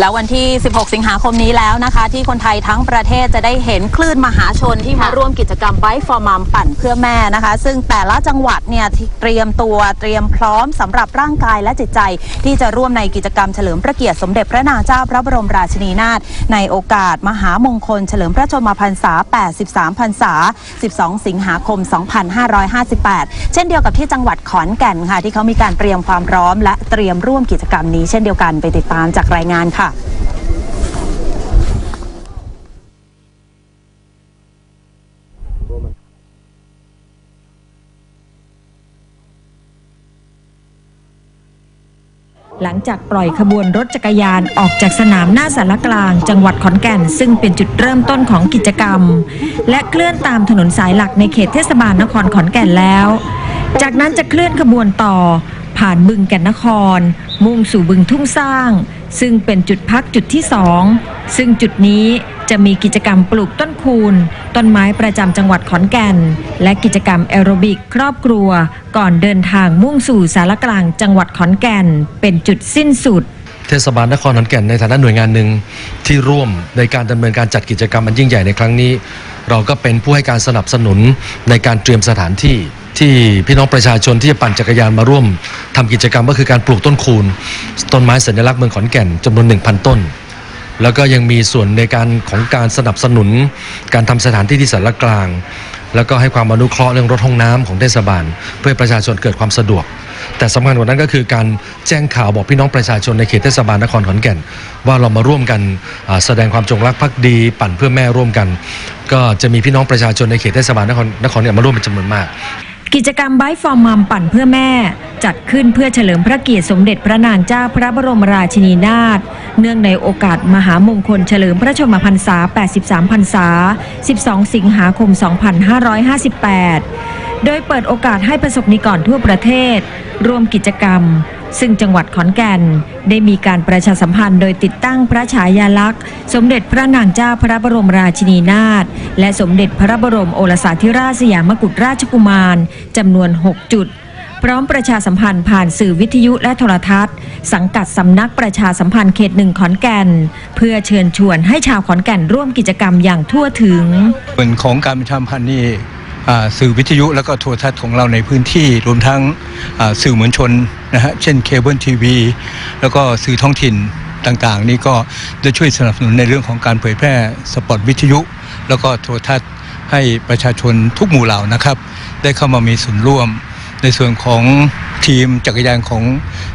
แล้ววันที่ 16 สิงหาคมนี้แล้วนะคะ ที่คนไทยทั้งประเทศจะได้เห็นคลื่นมหาชนที่มาค่ะร่วมกิจกรรม Bike for Mom ปั่นเพื่อแม่นะคะ ซึ่งแต่ละจังหวัดเนี่ยที่เตรียมตัวเตรียมพร้อมสำหรับร่างกายและจิตใจ ที่จะร่วมในกิจกรรมเฉลิมพระเกียรติสมเด็จพระนางเจ้าพระบรมราชินีนาถในโอกาสมหามงคล เฉลิมพระชนมพรรษา 83 พรรษา 12 สิงหาคม 2558 เช่นเดียวกับที่จังหวัดขอนแก่นค่ะ ที่เขามีการเตรียมความพร้อม และเตรียมร่วมกิจกรรมนี้เช่นเดียวกันไปติดตามจากรายงานค่ะ หลังจากปล่อยขบวนรถจักรยานออกจากสนามหน้าสารกลาง จังหวัดขอนแก่น ซึ่งเป็นจุดเริ่มต้นของกิจกรรม และเคลื่อนตามถนนสายหลักในเขตเทศบาลนครขอนแก่นแล้ว จากนั้นจะเคลื่อนขบวนต่อ ผ่านบึงแก่นนคร มุ่งสู่บึงทุ่งสร้าง ซึ่งเป็นจุดพักจุดที่สองซึ่งจุดนี้ จะมีกิจกรรมปลูกต้นคูณ ต้นไม้ประจำจังหวัดขอนแก่น และกิจกรรมแอโรบิกครอบครัว ก่อนเดินทางมุ่งสู่สารกลางจังหวัดขอนแก่น เป็นจุดสิ้นสุด เทศบาลนครขอนแก่นในฐานะหน่วยงานหนึ่งที่ร่วมในการดำเนินการจัดกิจกรรมอันยิ่งใหญ่ในครั้งนี้ เราก็เป็นผู้ให้การสนับสนุนในการเตรียมสถานที่ที่พี่น้องประชาชนที่จะปั่นจักรยานมาร่วมทำกิจกรรมก็คือการปลูกต้นคูณ ต้นไม้สัญลักษณ์เมืองขอนแก่นจำนวน 1,000 ต้น แล้วก็ยังมีส่วนในการของการสนับสนุน การทำสถานที่ที่สารกลาง แล้วก็ให้ความอนุเคราะห์เรื่องรถห้องน้ำของเทศบาล เพื่อประชาชนเกิดความสะดวก แต่สำคัญกว่านั้นก็คือการแจ้งข่าวบอกพี่น้องประชาชนในเขตเทศบาลนครขอนแก่น ว่าเรามาร่วมกันแสดงความจงรักภักดี ปั่นเพื่อแม่ร่วมกัน ก็จะมีพี่น้องประชาชนในเขตเทศบาลนครนครเนี่ยมาร่วมเป็นจำนวนมาก กิจกรรมไบฟอร์มัมปั่นเพื่อแม่ จัดขึ้นเพื่อเฉลิมพระเกียรติสมเด็จพระนางเจ้าพระบรมราชินีนาถเนื่องในโอกาสมหามงคลเฉลิมพระชนมพรรษา 83 พรรษา 12 สิงหาคม 2558 โดยเปิดโอกาสให้ประสบนิกรทั่วประเทศ ร่วมกิจกรรม ซึ่งจังหวัดขอนแก่นได้มีการประชาสัมพันธ์โดยติดตั้งพระฉายาลักษณ์ สมเด็จพระนางเจ้าพระบรมราชินีนาถและสมเด็จพระบรมโอรสาธิราชสยามกุฎราชกุมารจำนวน 6 จุด พร้อมประชาสัมพันธ์ผ่านสื่อวิทยุและโทรทัศน์ สังกัดสำนักประชาสัมพันธ์เขตหนึ่งขอนแก่น เพื่อเชิญชวนให้ชาวขอนแก่นร่วมกิจกรรมอย่างทั่วถึงส่วนของการประชาสัมพันธ์นี่ สื่อวิทยุและก็โทรทัศน์ของเราในพื้นที่รวมทั้งสื่อมวลชนนะฮะเช่นเคเบิลทีวีแล้วก็สื่อท้องถิ่นต่างๆ นี่ก็จะช่วยสนับสนุนในเรื่องของการเผยแพร่สปอตวิทยุ แล้วก็โทรทัศน์ให้ประชาชนทุกหมู่เหล่านะครับ ได้เข้ามามีส่วนร่วมในส่วนของ ทีมจักรยานของ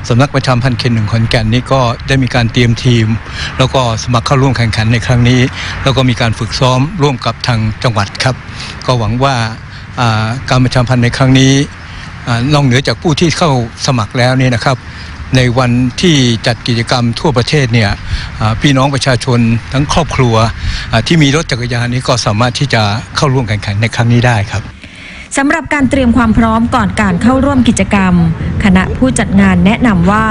สำนักประชามพันธ์เขตหนึ่งขอนแก่นนี่ก็ได้มีการเตรียมทีม แล้วก็สมัครเข้าร่วมแข่งขันในครั้งนี้ แล้วก็มีการฝึกซ้อมร่วมกับทางจังหวัดครับ ก็หวังว่าการประชามพันธ์ในครั้งนี้นอกเหนือจากผู้ที่เข้าสมัครแล้วเนี่ยนะครับในวันที่จัดกิจกรรมทั่วประเทศเนี่ยพี่น้องประชาชนทั้งครอบครัวที่มีรถจักรยานนี้ก็สามารถที่จะเข้าร่วมแข่งขันในครั้งนี้ได้ครับ สำหรับการเตรียมความพร้อมก่อนการเข้าร่วมกิจกรรม คณะผู้จัดงานแนะนำว่า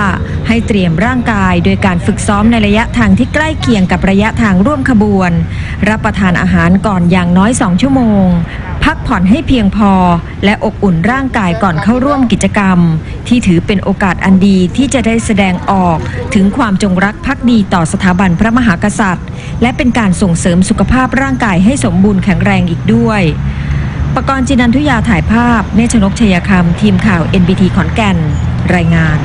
ให้เตรียมร่างกายโดยการฝึกซ้อมในระยะทางที่ใกล้เคียงกับระยะทางร่วมขบวน รับประทานอาหารก่อนอย่างน้อย 2 ชั่วโมง พักผ่อนให้เพียงพอ และอบอุ่นร่างกายก่อนเข้าร่วมกิจกรรม ที่ถือเป็นโอกาสอันดีที่จะได้แสดงออกถึงความจงรักภักดีต่อสถาบันพระมหากษัตริย์ และเป็นการส่งเสริมสุขภาพร่างกายให้สมบูรณ์แข็งแรงอีกด้วย ประกรณ์จินันทุยาถ่ายภาพเนชนกชัยคำทีมข่าว NBT ขอนแก่น รายงาน